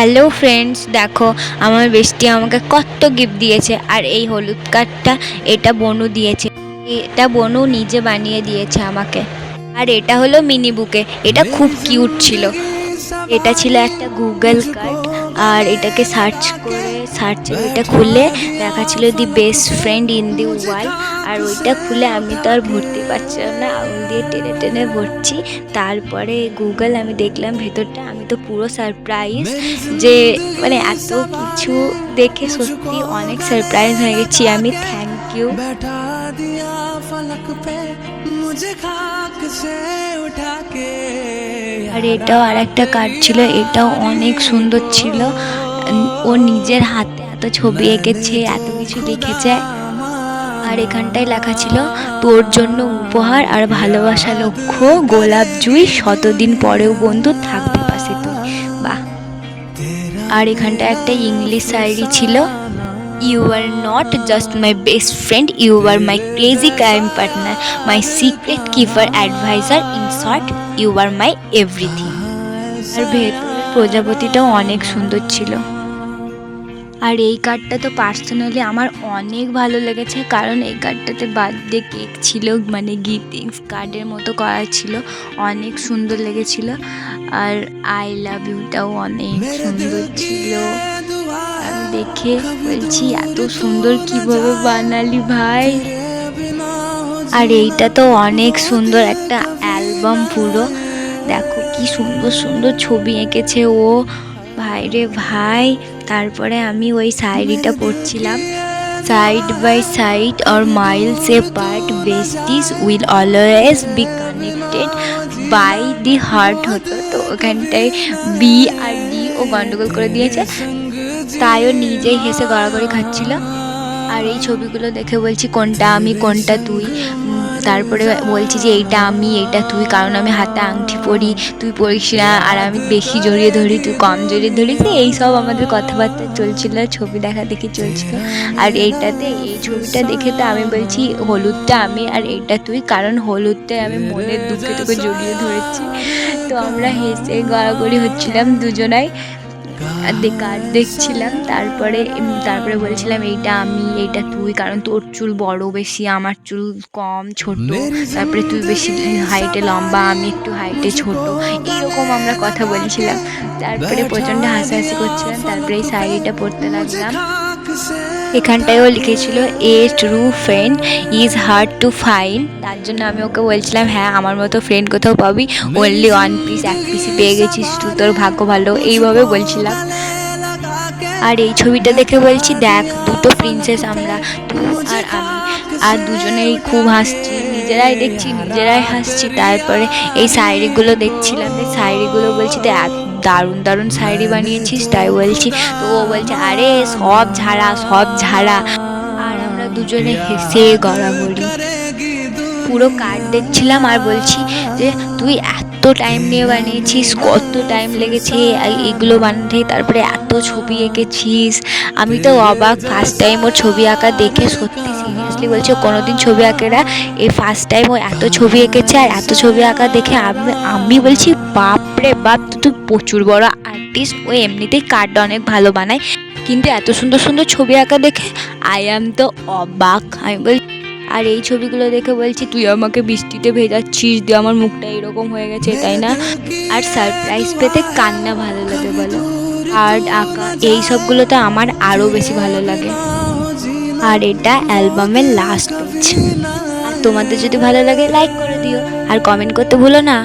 Hello friends, দেখো আমার বেস্টি আমাকে কত গিফট দিয়েছে। আর এই হলুদ কার্ডটা এটা বনু দিয়েছে। এটা বনু নিজে বানিয়ে দিয়েছে আমাকে। আর এটা হলো মিনি বুকে। এটা খুব কিউট ছিল। এটা ছিল একটা গুগল কার্ড। আর এটাকে সার্চ করে সার্চ ওইটা খুলে দেখা ছিল the best friend in the world আর ওইটা খুলে আমি তো আর ভর্তি পাচ্ছিলাম না। আগুন দিয়ে টেনে টেনে ভরছি। তারপরে গুগল আমি দেখলাম ভেতরটা আমি তো পুরো সারপ্রাইজ যে মানে এত কিছু দেখে সত্যি অনেক সারপ্রাইজ হয়ে গেছি। আমি থ্যাংক ইউ আর এটাও আর একটা কার্ড ছিল এটাও অনেক সুন্দর ছিল। ও নিজের হাতে এত ছবি এঁকেছে, এত কিছু লিখেছে আর এখানটায় লেখা ছিল, তোর জন্য উপহার আর ভালোবাসা লক্ষ্য, গোলাপ জুই শতদিন পরেও বন্ধু থাকতে পাশে তুই। বাহ। আর এখানটায় একটা ইংলিশ শায়রি ছিল you are not just my best friend you are my crazy crime partner my secret keeper adviser in short you are my everything আর ভেতরের প্রজাপতিটাও অনেক সুন্দর ছিল। আর এই কার্ডটা তো পার্সোনালি আমার অনেক ভালো লেগেছে কারণ এই কার্ডটাতে বার্থডে কেক ছিল মানে গিফটিংস কার্ডের মতো করা ছিল অনেক সুন্দর লেগেছিল। আর আই লাভ ইউটাও অনেক সুন্দর ছিল। আমি দেখে বলছি এত সুন্দর কীভাবে বানালি ভাই? আর এইটা তো অনেক সুন্দর একটা অ্যালবাম পুরো। দেখো কি সুন্দর সুন্দর ছবি এঁকেছে ও। ভাই রে ভাই তারপরে আমি ওই শায়রিটা পড়ছিলাম। Side by side or miles apart besties will always be connected by the heart হতো। তো ওখানটায় বি আর ডি ও গন্ডগোল করে দিয়েছে। তাই ও নিজেই হেসে গড়াগড়ি খাচ্ছিল। আর এই ছবিগুলো দেখে বলছি, কোনটা আমি, কোনটা তুই? তারপরে বলছি যে, এইটা আমি, এইটা তুই, কারণ আমি হাতে আংটি পরি, তুই পরিস না, আর আমি বেশি জড়িয়ে ধরি, তুই কম জড়িয়ে ধরিস এই সব আমাদের কথাবার্তা চলছিল, ছবি দেখা দেখি চলছিল। আর এইটাতে, এই ছবিটা দেখে তো আমি বলছি, হলুদটা আমি আর এইটা তুই, কারণ হলুদটা আমি মনের দুঃখে তোকে জড়িয়ে ধরেছি। তো আমরা হেসে গড়াগড়ি হচ্ছিলাম দুজনাই। কাজ দেখছিলাম, তারপরে তারপরে বলছিলাম, এইটা আমি, এইটা তুই, কারণ তোর চুল বড় বেশি, আমার চুল কম, ছোট। তারপরে তুই বেশি হাইটে লম্বা, আমি একটু হাইটে ছোট। এইরকম আমরা কথা বলছিলাম। তারপরে প্রচণ্ড হাসাহাসি করছিলাম, তারপরে এই শাড়িটা পরতে লাগলাম। এখানটায়ও লিখেছিল a true friend is hard to find তার জন্য আমি ওকে বলছিলাম হ্যাঁ আমার মতো ফ্রেন্ড কোথাও পাবি? ওনলি ওয়ান পিস এক পিসই পেয়ে গেছিস তুই তোর ভাগ্য ভালো। এইভাবে বলছিলাম। আর এই ছবিটা দেখে বলছি, দেখ, দুটো প্রিন্সেস আমরা তুই আর আমি, আর দুজনেই খুব হাসছি। নিজেরাই দেখছি, নিজেরাই হাসছি। তারপরে এই সাইরিগুলো দেখছিলাম, এই সাইরিগুলো বলছি, দেখ দারুণ দারুণ শাড়ি বানিয়েছিস, তাই বলছি। তো ও বলছে, আরে, সব ঝাড়া সব ঝাড়া। আর আমরা দুজনে হেসে গড়াগড়ি পুরো কার্ড দেখছিলাম আর বলছি যে, তুই এত টাইম নিয়ে বানিয়েছিস, কত টাইম লেগেছে এগুলো বানাতে, তারপরে এত ছবি এঁকেছিস। আমি তো অবাক ফার্স্ট টাইম ওর ছবি আঁকা দেখে সত্যি সিরিয়াসলি বলছে, কোনোদিন ছবি আঁকেরা, এই ফার্স্ট টাইম ও এত ছবি এঁকেছে আর এত ছবি আঁকা দেখে আমি আমি বলছি, বাপ বাপ তুই তো প্রচুর বড় আর্টিস্ট ও এমনিতেই কার্ড অনেক ভালো বানায়। কিন্তু এত সুন্দর সুন্দর ছবি আঁকা দেখে আই অ্যাম তো অবাক। আমি বল আর এই ছবিগুলো দেখে বলছি, তুই আমাকে বৃষ্টিতে ভেজাচ্ছিস, দিয়ে আমার মুখটা এরকম হয়ে গেছে, তাই না? আর সারপ্রাইজ পেতে কান্না ভালো লাগে, বলো। আর্ট আঁকা, এই সবগুলোতে আমার আরও বেশি ভালো লাগে। আর এটা অ্যালবামের লাস্ট পেজ আর তোমাদের যদি ভালো লাগে লাইক করে দিও। আর কমেন্ট করতে ভুলো না।